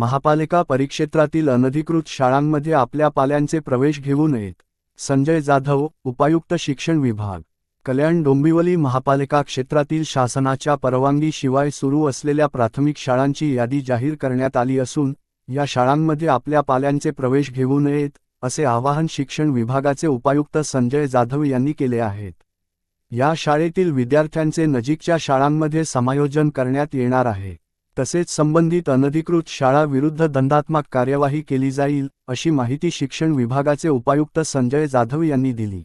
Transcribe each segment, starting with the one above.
महापालिका परिक्षेत्रातील अनधिकृत शाळांमध्ये आपल्या पाल्यांचे प्रवेश घेऊ नयेत. संजय जाधव उपायुक्त शिक्षण विभाग. कल्याण डोंबिवली महापालिका क्षेत्रातील शासनाच्या परवानगीशिवाय सुरू असलेल्या प्राथमिक शाळांची यादी जाहीर करण्यात आली असून या शाळांमध्ये आपल्या पाल्यांचे प्रवेश घेऊ नयेत असे आवाहन शिक्षण विभागाचे उपायुक्त संजय जाधव यांनी केले आहेत. या शाळेतील विद्यार्थ्यांचे नजीकच्या शाळांमध्ये समायोजन करण्यात येणार आहे. तसेच संबंधित अनधिकृत शाळा विरुद्ध दंडात्मक कार्यवाही केली जाईल अशी माहिती शिक्षण विभागाचे उपायुक्त संजय जाधव यांनी दिली.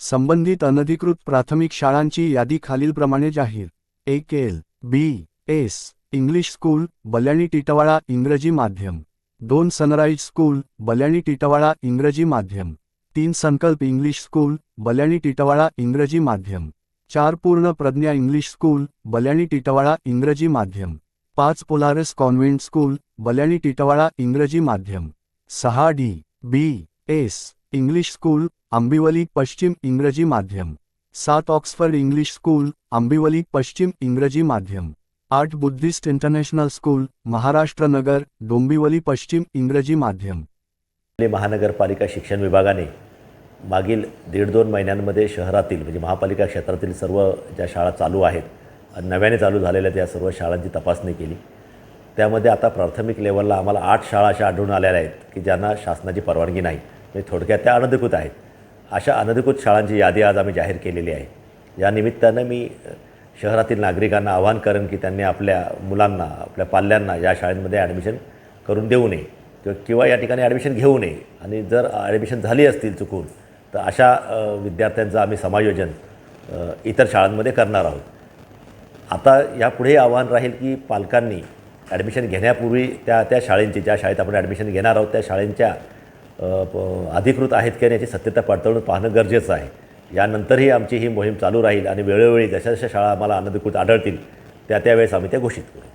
संबंधित अनधिकृत प्राथमिक शाळांची यादी खालीलप्रमाणे जाहीर. एक L B S English school Balyani Titwala इंग्रजी माध्यम. दोन सनराईज स्कूल बल्याणी टिटवाळा इंग्रजी माध्यम. तीन संकल्प इंग्लिश स्कूल बल्याणी टिटवाळा इंग्रजी माध्यम. चार पूर्ण प्रज्ञा इंग्लिश स्कूल बल्याणी टिटवाळा इंग्रजी माध्यम. पाच पोलारस कॉन्व्हेंट स्कूल बल्याणी टिटवाळा इंग्रजी माध्यम. सहा D B S English school Ambivali पश्चिम इंग्रजी माध्यम. सात ऑक्सफर्ड इंग्लिश स्कूल आंबिवली पश्चिम इंग्रजी माध्यम. आठ Buddhist international school Maharashtra Nagar Dombivli पश्चिम इंग्रजी माध्यम. आपले महानगरपालिका शिक्षण विभागाने मागील दीड दोन महिन्यांमध्ये शहरातील म्हणजे महापालिका क्षेत्रातील सर्व ज्या शाळा चालू आहेत नव्याने चालू झालेल्या त्या सर्व शाळांची तपासणी केली. त्यामध्ये आता प्राथमिक लेवलला आम्हाला आठ शाळा अशा आढळून आलेल्या आहेत की ज्यांना शासनाची परवानगी नाही. म्हणजे थोडक्यात त्या अनधिकृत आहेत. अशा अनधिकृत शाळांची यादी आज आम्ही जाहीर केलेली आहे. या निमित्तानं मी शहरातील नागरिकांना आवाहन करेन की त्यांनी आपल्या मुलांना आपल्या पाल्यांना या शाळेमध्ये ॲडमिशन करून देऊ नये किंवा किंवा या ठिकाणी ॲडमिशन घेऊ नये. आणि जर ॲडमिशन झाली असतील चुकून तर अशा विद्यार्थ्यांचं आम्ही समायोजन इतर शाळांमध्ये करणार आहोत. आता यापुढे आव्हान राहील की पालकांनी ॲडमिशन घेण्यापूर्वी त्या त्या शाळेंची ज्या शाळेत आपण ॲडमिशन घेणार आहोत त्या शाळेंच्या प- अधिकृत आहेत की याची सत्यता पडताळून पाहणं गरजेचं आहे. यानंतरही आमची ही मोहीम चालू राहील आणि वेळोवेळी जशा जशा शाळा आम्हाला अनधिकृत आढळतील त्या त्यावेळेस आम्ही त्या घोषित करू.